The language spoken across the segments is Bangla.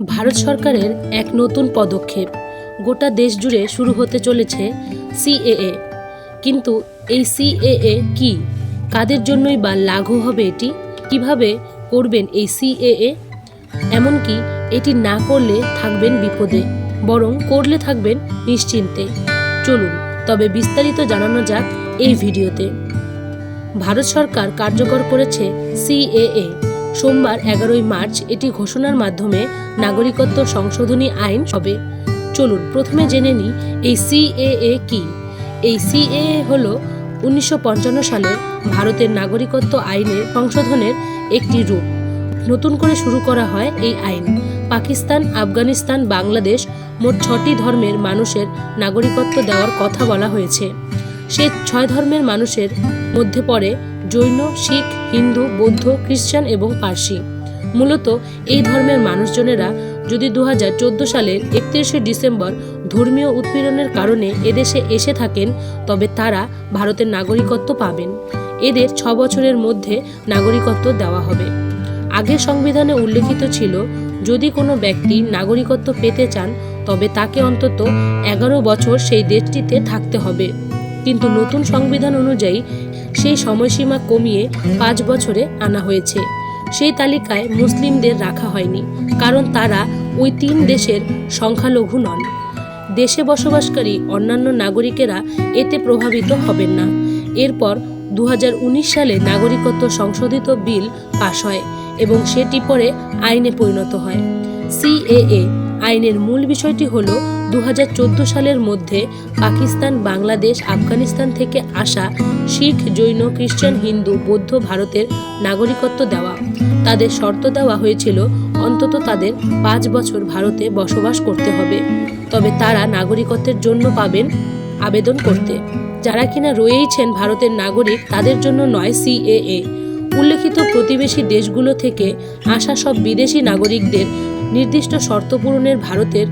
ভারত সরকারের এক নতুন পদক্ষেপ। গোটা দেশ জুড়ে শুরু হতে চলেছে সিএএ। কিন্তু এই সিএএ কি? কাদের জন্যই বা লাঘু হবে এটি? কীভাবে করবেন এই সিএএ? এমনকি এটি না করলে থাকবেন বিপদে, বরং করলে থাকবেন নিশ্চিন্তে। চলুন, তবে বিস্তারিত জানানো যাক এই ভিডিওতে। ভারত সরকার কার্যকর করেছে সিএএ। সোমবার এগারোই মার্চ এটি ঘোষণার মাধ্যমে নাগরিকত্ব সংশোধনী আইন হবে। চলুন, প্রথমে জেনে নিই এই সিএএ কি। এই সিএএ হল উনিশশো পঞ্চান্ন সালে ভারতের নাগরিকত্ব আইনের সংশোধনের একটি রূপ। নতুন করে শুরু করা হয় এই আইন। পাকিস্তান, আফগানিস্তান, বাংলাদেশ মোট ছটি ধর্মের মানুষের নাগরিকত্ব দেওয়ার কথা বলা হয়েছে। সে ছয় ধর্মের মানুষের মধ্যে পড়ে জৈন, শিখ, হিন্দু, বৌদ্ধ, খ্রিস্টান এবং পার্সি। মূলত এই ধর্মের মানুষজনেরা যদি দু সালের একত্রিশে ডিসেম্বর ধর্মীয় উৎপীড়নের কারণে এদেশে এসে থাকেন, তবে তারা ভারতের নাগরিকত্ব পাবেন। এদের ছ বছরের মধ্যে নাগরিকত্ব দেওয়া হবে। আগের সংবিধানে উল্লেখিত ছিল, যদি কোনো ব্যক্তি নাগরিকত্ব পেতে চান, তবে তাকে অন্তত এগারো বছর সেই দেশটিতে থাকতে হবে। কিন্তু নতুন সংবিধান অনুযায়ী সেই সময়সীমা কমিয়ে পাঁচ বছরে আনা হয়েছে। সেই তালিকায় মুসলিমদের রাখা হয়নি, কারণ তারা ওই তিন দেশের সংখ্যালঘু নন। দেশে বসবাসকারী অন্যান্য নাগরিকেরা এতে প্রভাবিত হবেন না। এরপর দু হাজার উনিশ সালে নাগরিকত্ব সংশোধিত বিল পাশ হয় এবং সেটি পরে আইনে পরিণত হয়। সিএএ আইনের মূল বিষয়টি হল দু হাজার চোদ্দ সালের মধ্যে পাকিস্তান, বাংলাদেশ, আফগানিস্তান থেকে আসা শিখ, জৈন, খ্রিস্টান, হিন্দু, বৌদ্ধ ভারতের নাগরিকত্ব দেওয়া। তাদের শর্ত দেওয়া হয়েছিল অন্তত তাদের পাঁচ বছর ভারতে বসবাস করতে হবে। তবে তারা নাগরিকত্বের জন্য পাবেন আবেদন করতে। যারা কিনা রয়েইছেন ভারতের নাগরিক, তাদের জন্য নয় সিএএ। উল্লেখিত প্রতিবেশী দেশগুলো থেকে আসা সব বিদেশি নাগরিকদের নির্দিষ্ট শর্ত পূরণের ভারতের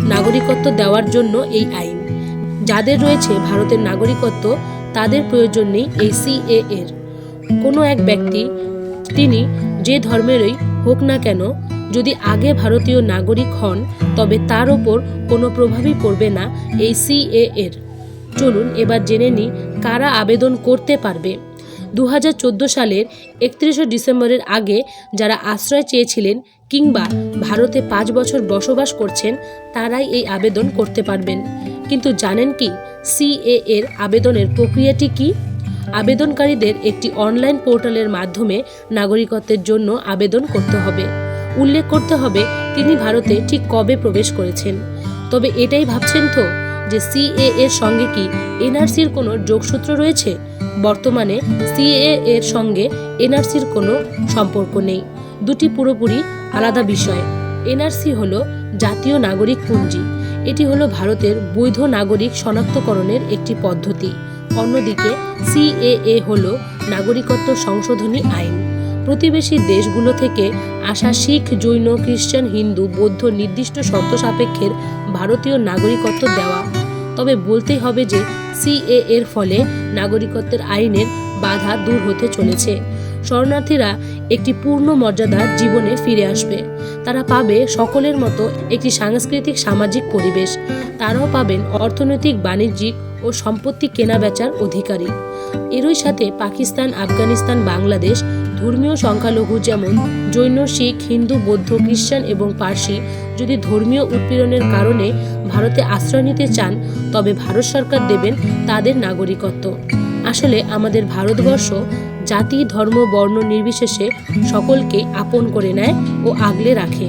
নাগরিকত্ব দেওয়ার জন্য এই আইন। যাদের রয়েছে ভারতের নাগরিকত্ব, তাদের প্রয়োজন নেই এই সিএ এর। কোনো এক ব্যক্তি, তিনি যে ধর্মেরই হোক না কেন, যদি আগে ভারতীয় নাগরিক হন, তবে তার ওপর কোনো প্রভাবই পড়বে না এই সিএ এর। চলুন এবার জেনে নিই কারা আবেদন করতে পারবে। দু হাজার চোদ্দ সালের একত্রিশে ডিসেম্বরের আগে যারা আশ্রয় চেয়েছিলেন কিংবা ভারতে পাঁচ বছর বসবাস করছেন, তারাই এই আবেদন করতে পারবেন। কিন্তু জানেন কি সিএ এর আবেদনের প্রক্রিয়াটি কি? আবেদনকারীদের একটি অনলাইন পোর্টালের মাধ্যমে নাগরিকত্বের জন্য আবেদন করতে হবে। উল্লেখ করতে হবে, তিনি ভারতে ঠিক কবে প্রবেশ করেছেন। তবে এটাই ভাবছেন তো যে সিএ এর সঙ্গে কি এনআরসির কোনো যোগসূত্র রয়েছে? বর্তমানে সিএ এর সঙ্গে এনআরসির কোনো সম্পর্ক নেই। দুটি পুরোপুরি আলাদা বিষয়। এনআরসি হল জাতীয় নাগরিক পুঞ্জি এটি হলো ভারতের বৈধ নাগরিক শনাক্তকরণের একটি পদ্ধতি। অন্যদিকে সিএএ হল নাগরিকত্ব সংশোধনী আইন। প্রতিবেশী দেশগুলো থেকে আসা শিখ, জৈন, খ্রিস্টান, হিন্দু, বৌদ্ধ নির্দিষ্ট শর্ত সাপেক্ষের ভারতীয় নাগরিকত্ব দেওয়া তবে বলতেই হবে যে সিএ এর ফলে নাগরিকত্বের আইনের বাধা দূর হতে চলেছে। শরণার্থীরা একটি পূর্ণ মর্যাদার জীবনে ফিরে আসবে। তারা পাবে সকলের মতো একটি সাংস্কৃতিক, সামাজিক পরিবেশ। তারাও পাবেন অর্থনৈতিক, বাণিজ্যিক ও সম্পত্তি কেনাবেচার অধিকারী। এরই সাথে পাকিস্তান, আফগানিস্তান, বাংলাদেশ ধর্মীয় সংখ্যালঘু যেমন জৈন, শিখ, হিন্দু, বৌদ্ধ খ্রিস্টান এবং পার্সি যদি ধর্মীয় উৎপীড়নের কারণে ভারতে আশ্রয় নিতে চান, তবে ভারত সরকার দেবেন তাদের নাগরিকত্ব। আসলে আমাদের ভারতবর্ষ জাতি, ধর্ম, বর্ণ নির্বিশেষে সকলকে আপন করে নেয় ও আগলে রাখে।